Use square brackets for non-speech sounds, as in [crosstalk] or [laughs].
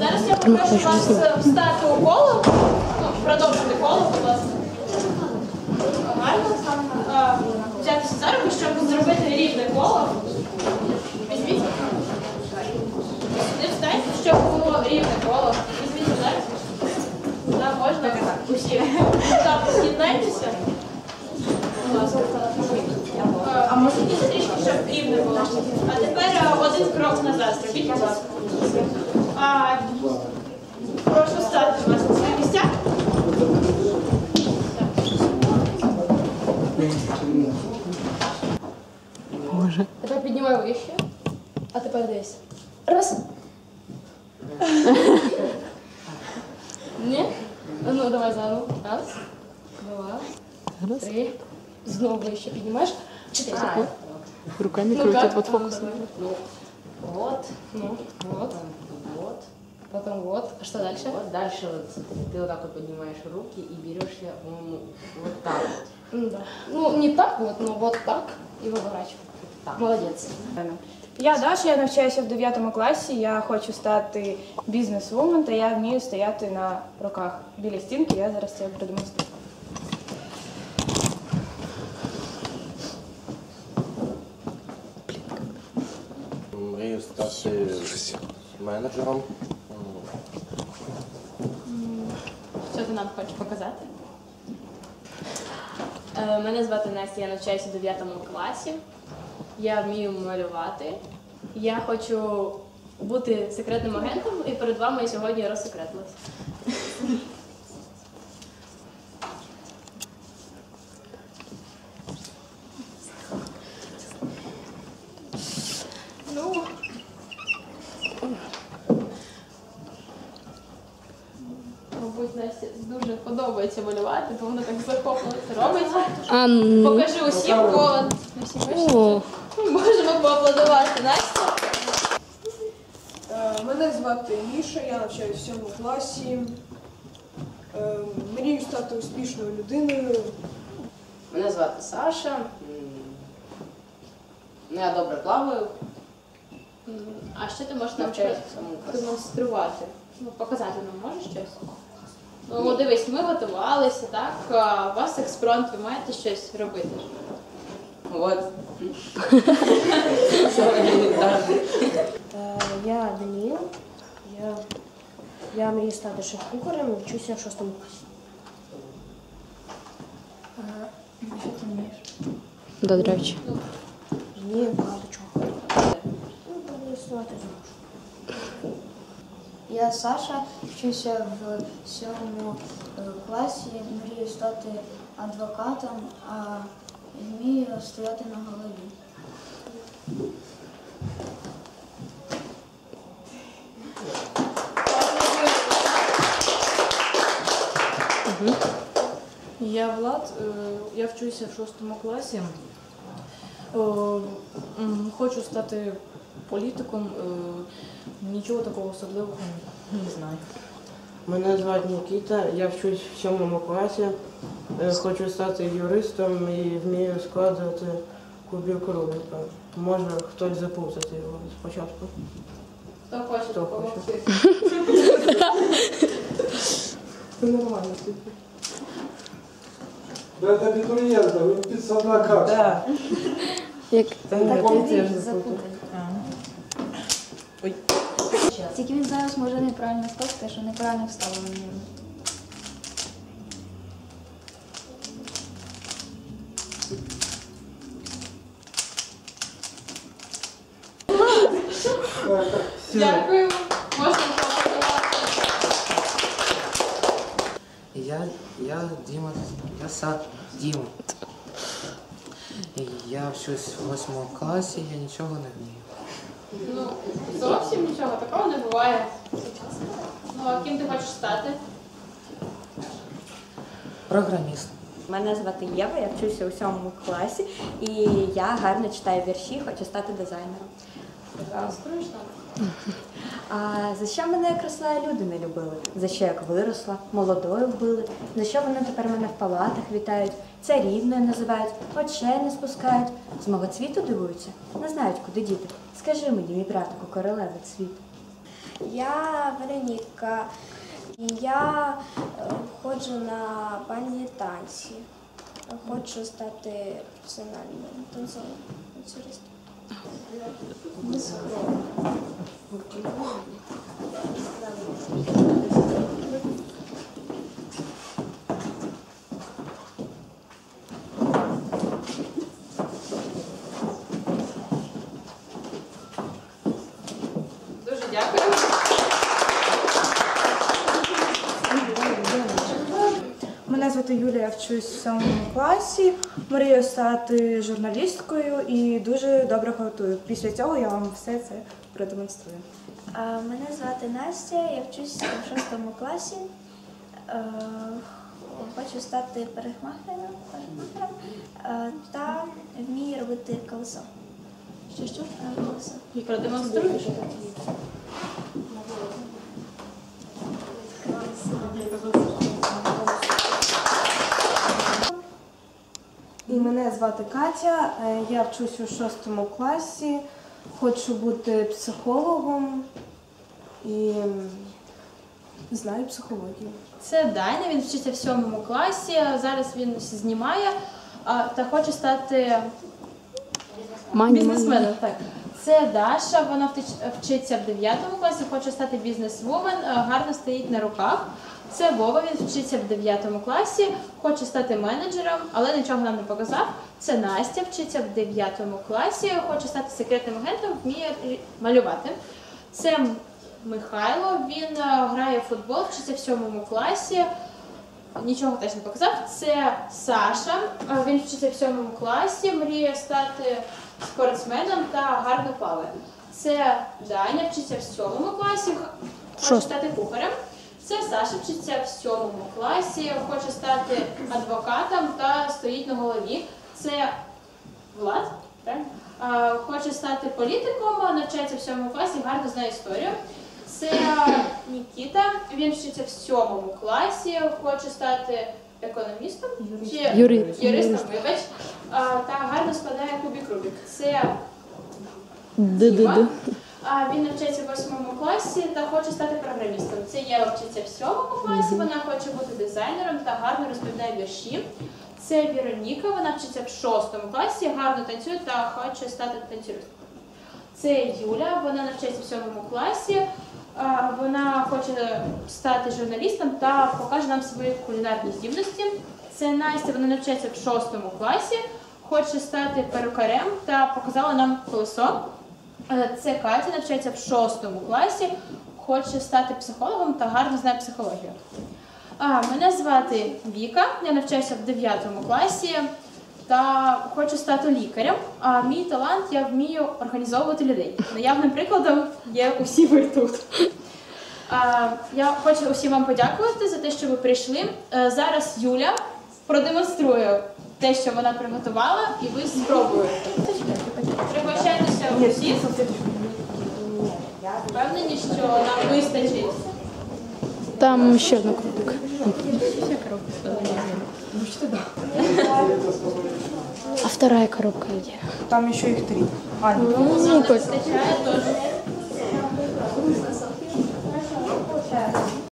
Зараз я попрошу вас е, встати у коло, ну, продовжити коло, будь ласка. Гарно. Е, Взятися за руку, щоб зробити рівне коло. Візьміть. Сюди встаньте, щоб було рівне коло. Візьміть зараз. Так, можна? Усі. Так, з'єднайтеся. Будь ласка. Е, А може трішки, щоб рівне було. А тепер один крок назад зробіть, будь ласка. Раз. Ні? А Ну, давай заново. Раз, два, три. Знову вище піднімаєш. Чотири. Руками Ну крутят, как? вот фокус. Вот, Ну, вот. вот, Потом вот. А что дальше? вот. Дальше вот ты вот так вот поднимаешь руки и берешь я, по-моему, вот так вот. Ну, да. Ну, не так вот, но вот так. І виворачивай. Так. Молодець. Я Даша, я навчаюся в 9 класі. Я хочу стати бізнес-вумен, та я вмію стояти на руках біля стінки. Я зараз це продемонструю. Мрію стати менеджером. Що ти нам хочеш показати? Е, Мене звати Настя, я навчаюся у 9 класі. Я вмію малювати. Я хочу бути секретним агентом і перед вами сьогодні розсекретилась. Ну. Мабуть, Насті дуже подобається малювати, тому вона так захоплено це робить. Покажи усім, бо всі. Можемо поаплодувати Насті. Е, Мене звати Міша, я навчаюся в 7 класі. Е, Мрію стати успішною людиною. Мене звати Саша. Ну, я добре плаваю, А що ти можеш нам навчаюся в самому класі. демонструвати? Ну, показати нам можеш щось? Ну, дивись, ми готувалися, так? У вас експронт, ви маєте щось робити. Вот. [laughs] Самый элементарный. Е, Я Даніл. Я, я мрію стати шеф-кухарем, вчуся в шостому класі. да, до речі. Вмію багато чого. Ну, буду існувати зможу. Я Саша, вчуся в сьомому е, класі, мрію стати адвокатом, а вмію стояти на голові. Я Влад, е, я вчуся в шостому класі. Хочу стати політиком. е, Нічого такого особливого не знаю. Мене звати Нікіта, я вчусь в сьомому класі. Е, Хочу стати юристом і вмію складати кубик Рубика. Може хтось запутати його спочатку. Хто хоче Хто допомогти? Це нормально. Это абитуриента, вы підсадна карта. Так. Як Це не Тільки він зараз може неправильно скласти, що неправильно вставлено. Дякую. Можна поаплодувати. Я, я Дима, я Сад Дима. Я вчусь в восьмому класі, я нічого не вмію. Ну, зовсім нічого такого не буває. Ну, а ким ти хочеш стати? Програміст. Мене звати Єва, я вчуся у сьомому класі, і я гарно читаю вірші, хочу стати дизайнером. Скручно. А за що мене якраз люди не любили? За що як виросла, молодою вбили? За що вони тепер мене в палатах вітають, царівною називають, очей не спускають, з мого цвіту дивуються, не знають, куди діти. Скажи мені, мій братку, королеви цвіту. Я Вероніка. І я е, ходжу на бальні танці. Хочу стати професіональним танцором. Дуже дякую. Мене звати Юлія, я вчусь в сьомому класі. Мрію стати журналісткою і дуже добре готую. Після цього я вам все це продемонструю. Мене звати Настя, я вчусь у шостому класі. Е, Хочу стати парикмахером, парикмахером е, та вмію робити колесо. Що що? Е, Колесо. І продемонструєш? І мене звати Катя. Я вчусь у шостому класі. Хочу бути психологом і знаю психологію. Це Даня, він вчиться в сьомому класі. Зараз він знімає а, та хоче стати бізнесменом. Так. Це Даша, вона втич- вчиться в 9 класі, хоче стати бізнесвумен, гарно стоїть на руках. Це Вова, він вчиться в 9 класі, хоче стати менеджером, але нічого нам не показав. Це Настя, вчиться в 9 класі, хоче стати секретним агентом, вміє малювати. Це Михайло, він е, грає в футбол, вчиться в 7 класі. Нічого теж не показав. Це Саша. е, Він вчиться в 7 класі, мріє стати спортсменом та гарно плаває. Це Даня, вчиться в 7 класі, хоче стати кухарем. Це Саша вчиться в 7 класі, хоче стати адвокатом та стоїть на голові. Це Влад, правильно? Хоче стати політиком, навчається в 7 класі, гарно знає історію. Це Нікіта, він вчиться в 7 класі, хоче стати економістом чи Юри- юристом, вибач, та гарно складає кубік Рубік. Це Д-д-д. А, він навчається в 8 класі та хоче стати програмістом. Це Єва вчиться в 7 класі, вона хоче бути дизайнером та гарно розповідає вірші. Це Вероніка, вона вчиться в 6 класі, гарно танцює та хоче стати танцюристом. Це Юля, вона навчається в 7 класі. Вона хоче стати журналістом та покаже нам свої кулінарні здібності. Це Настя, вона навчається в 6 класі, хоче стати перукарем та показала нам колесо. Е, Це Катя навчається в 6 класі, хоче стати психологом та гарно знає психологію. Мене звати Віка, я навчаюся в 9 класі та хочу стати лікарем. А мій талант я вмію організовувати людей. Наявним прикладом є усі ви тут. Я хочу усім вам подякувати за те, що ви прийшли. Е, Зараз Юля продемонструє те, що вона приготувала, і ви спробуєте. Пригощайтеся всі? Впевнені, що нам вистачить. Там ще одна коробка. А вторая коробка где? Там ще їх три. А, Ну, ну, вистачає теж.